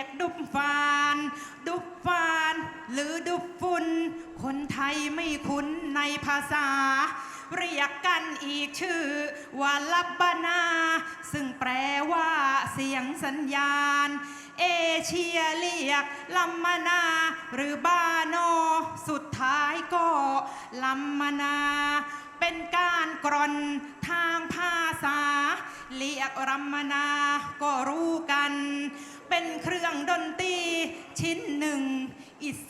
ยกดุบฟาน ดุบฟาน หรือดุบฝุ่นคนไทยไม่คุ้นในภาษา เรียกกันอีกชื่อว่าลับบนา ซึ่งแปลว่าเสียงสัญญาณ เอเชียเรียกลัมมนา หรือบาโน สุดท้ายก็ลัมมนา เป็นการกรอนทางภาษา เรียกรัมมนา ก็รู้กัน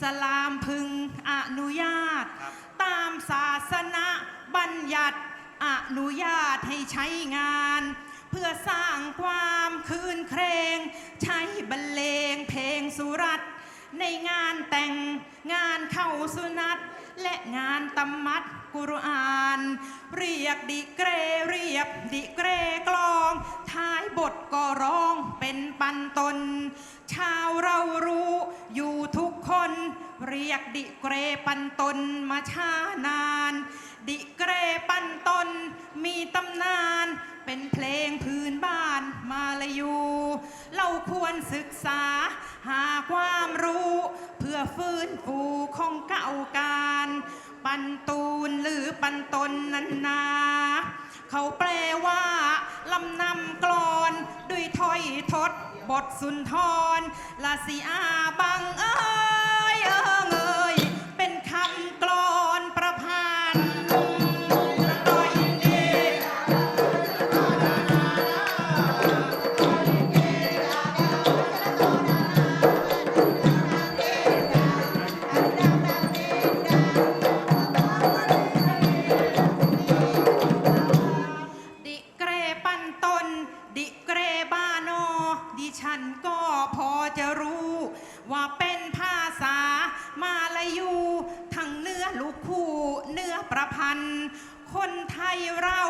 สลามพึงอนุญาต ตามศาสนาบัญญัติอนุญาตให้ใช้งาน เพื่อสร้างความคืนเครง ใช้บรรเลงเพลงสุรัตน์ในงานแต่งงานเข้าสุนัตและงานตำมัด กุรอาน เรียกดิเกรเรียบดิเกรกลอง ท้ายบทก็ร้องเป็นปันตน ชาวเรารู้อยู่ทุกคน เรียกดิเกรปันตนมาช้านาน ดิเกรปันตนมีตำนาน เป็นเพลงพื้นบ้านมาลายู เราควรศึกษาหาความรู้ เพื่อฟื้นฟูของเก่าการ ปันตูนหรือปันตนนันนา เขาแปลว่าลำนำกรอน ด้วยถ้อยทดบทสุนทรลาสีอาบังเอ้ย ประพันธ์ คนไทยเรา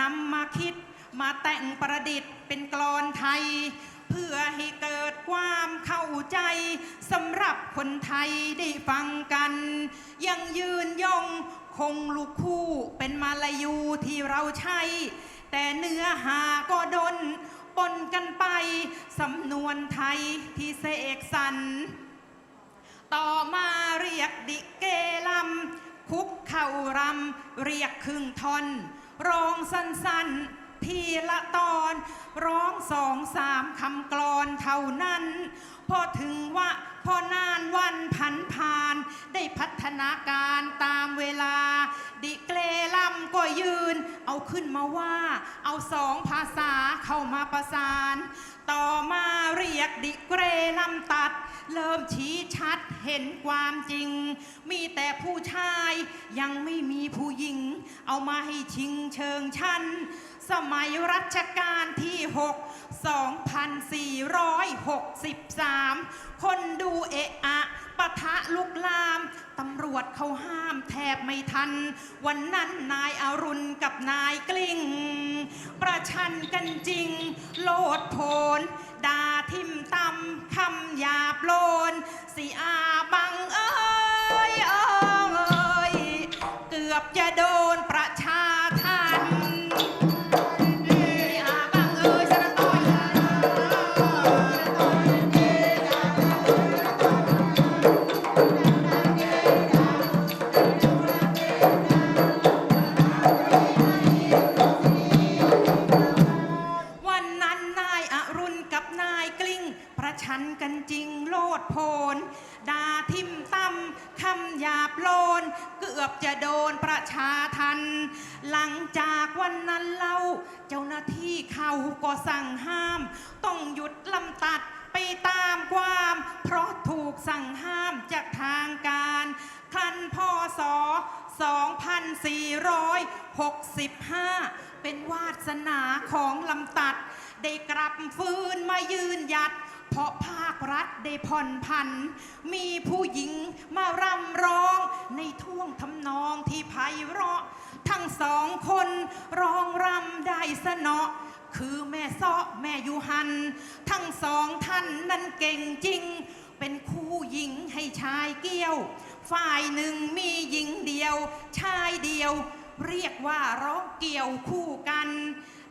นำมาคิดมาแต่งประดิษฐ์เป็นกลอนไทย เพื่อให้เกิดความเข้าใจสำหรับคนไทยได้ฟังกัน ยังยืนยงคงลูกคู่เป็นมาลายูที่เราใช้ แต่เนื้อหาก็ดนปนกันไป สำนวนไทยที่เสกสรรต่อมาเรียกดิเกลำ คุกเข่ารำเรียกครึ่งทอน ร้องสั้นๆ ทีละตอน ร้องสองสามคำกลอนเท่านั้น พอถึงว่าพอนานวันผันผ่าน ได้พัฒนาการตามเวลา ดิเกลลำก็ยืน เอาขึ้นมาว่า เอาสองภาษาเข้ามาประสาน ต่อมาเรียกดิเกรลำตัด เริ่มชี้ชัดเห็นความจริง มีแต่ผู้ชายยังไม่มีผู้หญิง เอามาให้ชิงเชิงชัน สมัยรัชกาลที่ 6 2463 คนดูเอะอะปะทะลุกลาม ตำรวจเขาห้ามแทบไม่ทัน วันนั้นนายอารุณกับนายกลิ้ง ประชันกันจริง โลดโผน ดาทิมตำคำหยาบโลนสิอาบังเอ้ยเอ้ยเกือบจะโดนประชา นกันจริงโลดโพนดาทิมตั้มคำหยาบโลน เกือบจะโดนประชาทัน หลังจากวันนั้นเล่า เจ้าหน้าที่เขาก็สั่งห้าม ต้องหยุดลำตัดไปตามความ เพราะถูกสั่งห้ามจากทางการครันพศ2465 เป็นวาสนาของลำตัด ได้กลับฟื้นมายืนหยัด เพราะภาครัฐได้ผ่อนผัน มีผู้หญิงมาร่ำร้องในท่วงทำนองที่ไพเราะ ทั้งสองคนร้องรำได้สนอคือแม่ซ้อแม่ยูฮัน ทั้งสองท่านนั้นเก่งจริง เป็นคู่หญิงให้ชายเกี้ยว ฝ่ายหนึ่งมีหญิงเดียว ชายเดียว เรียกว่าร้องเกี่ยวคู่กัน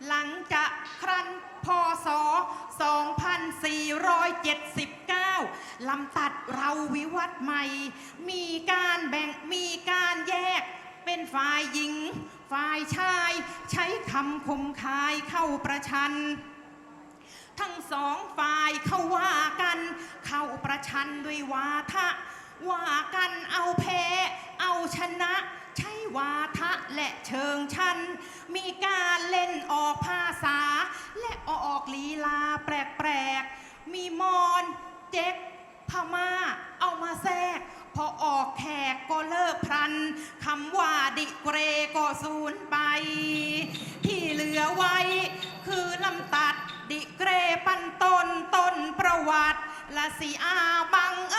หลังจากครั้น พศ 2479 ลำตัดเราวิวัฒน์ใหม่ มีการแบ่งมีการแยก เป็นฝ่ายหญิง ฝ่ายชาย ใช้คำคมคายเข้าประชัน ทั้งสองฝ่ายเข้าว่ากัน เข้าประชันด้วยวาทะว่ากันเอาแพ้ เอาชนะ วาทะและเชิงชัน มีการเล่นออกภาษา และออกลีลาแปลกๆ มีมอนเจ๊กพม่าเอามาแทรก พอออกแขกก็เลิกพรันคำว่าดิเกรก็สูญไป ที่เหลือไว้ คือลำตัดดิเกรปันต้นต้นประวัติละสิอาบังเอ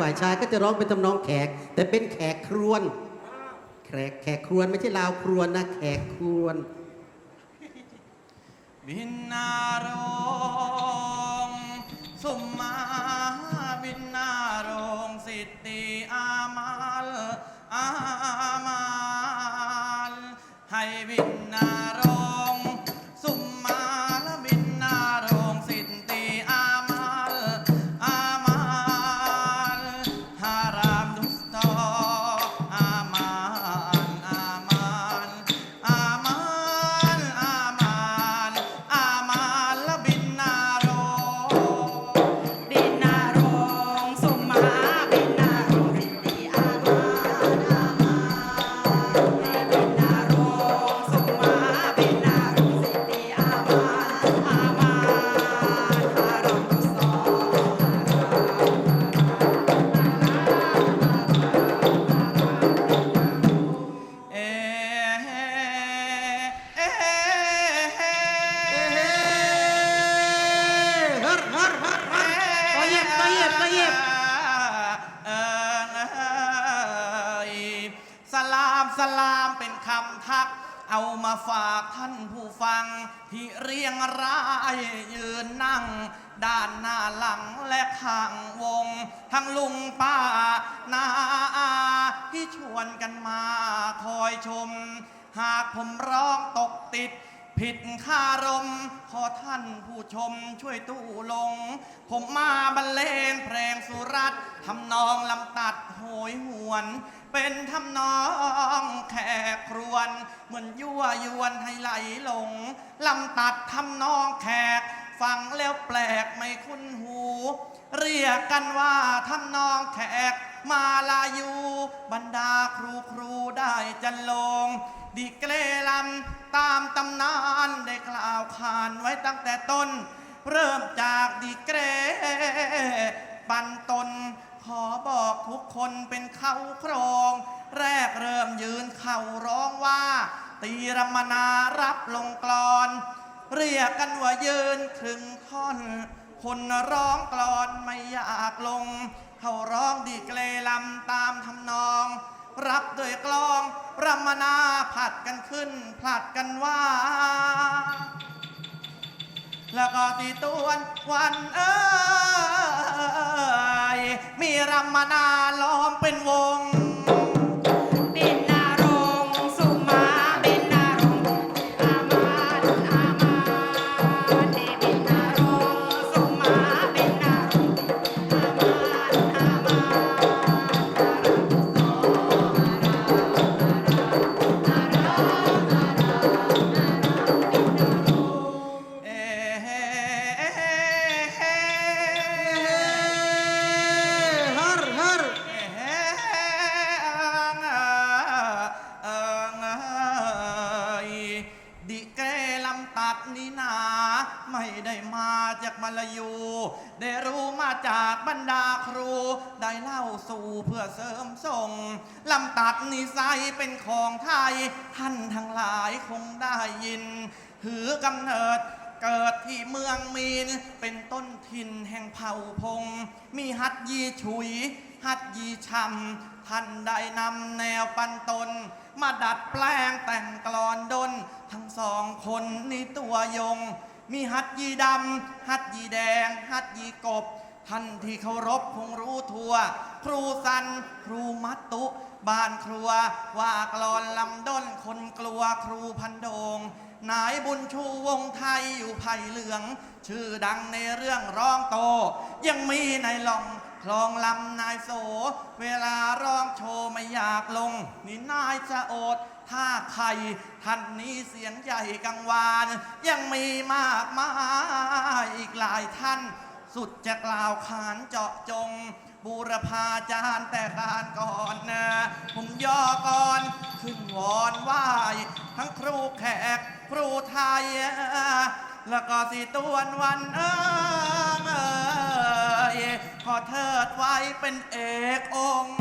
ฝ่ายชายก็จะร้องเป็นทำนองแขก แต่เป็นแขกครวน แขกแขกครวนไม่ใช่ลาวครวนนะแขกครวนบินนารอามสลามเป็นคำทัก เอามาฝากท่านผู้ฟัง ที่เรียงรายยืนนั่ง ด้านหน้าหลังและข้างวง ทั้งลุงป้านาอาที่ชวนกันมาคอยชม หากผมร้องตกติดผิดคารม ขอท่านผู้ชมช่วยตู้ลง ผมมาบรรเลงเพลงสุรัตทำนองลำตัด ยหวน เป็นทำนองแขกครวน เหมือนยั่วยวนให้ไหลหลงลำตัดทำนองแขก ฟังแล้วแปลกไม่คุ้นหู เรียกกันว่าทำนองแขกมาลายูบรรดาครูครูได้จันลงดีเกลลำตามตำนานได้กล่าวขานไว้ตั้งแต่ต้น เริ่มจากดีเกรปันตน ขอบอกทุกคนเป็นเขาโครง แรกเริ่มยืนเข่าร้องว่า ตีรมนารับลงกลอน เรียกกันว่ายืนครึ่งท่อน คนร้องกลอนไม่อยากลง เขาร้องดีเกลลำตามทำนอง รับด้วยกลองรมนาผัดกันขึ้นผลัดกันว่าแล้วก็ตีตวนวันเอ้ย มีรำมานาล้อมเป็นวง ลยู ได้รู้มาจากบรรดาครู ได้เล่าสู่เพื่อเสริมส่งลำตัดนิสัยเป็นของไทย ท่านทั้งหลายคงได้ยินถือกำเนิดเกิดที่เมืองมีน เป็นต้นถิ่นแห่งเผ่าพง มีฮัดยีฉุยหัดยีชำท่านได้นำแนวปันตน มาดัดแปลงแต่งกลอนดน ทั้งสองคนนี่ตัวยง มีหัดยีดำหัดยีแดงหัดยีกบ ท่านที่เคารพคงรู้ทั่วครูสัน ครูมัตตุ บ้านครัว ว่ากลอนลำด้นคนกลัวครูพันโดงนายบุญชูวงไทยอยู่ไผ่เหลือง ชื่อดังในเรื่องร้องโต ยังมีในหลองคลองลำนายโส เวลาร้องโชว์ไม่อยากลง นี่นายจะโอด ถ้าใครท่านนี้เสียงใหญ่กังวาน ยังมีมากมายอีกหลายท่าน สุดจะกล่าวขานเจาะจง บูรพาจารย์แต่การก่อนนะ ผมย่อก่อนขึ้นวอนไหวทั้งครูแขกครูไทย แล้วก็สีตวนวันเอ้ยขอเทิดไว้เป็นเอกองค์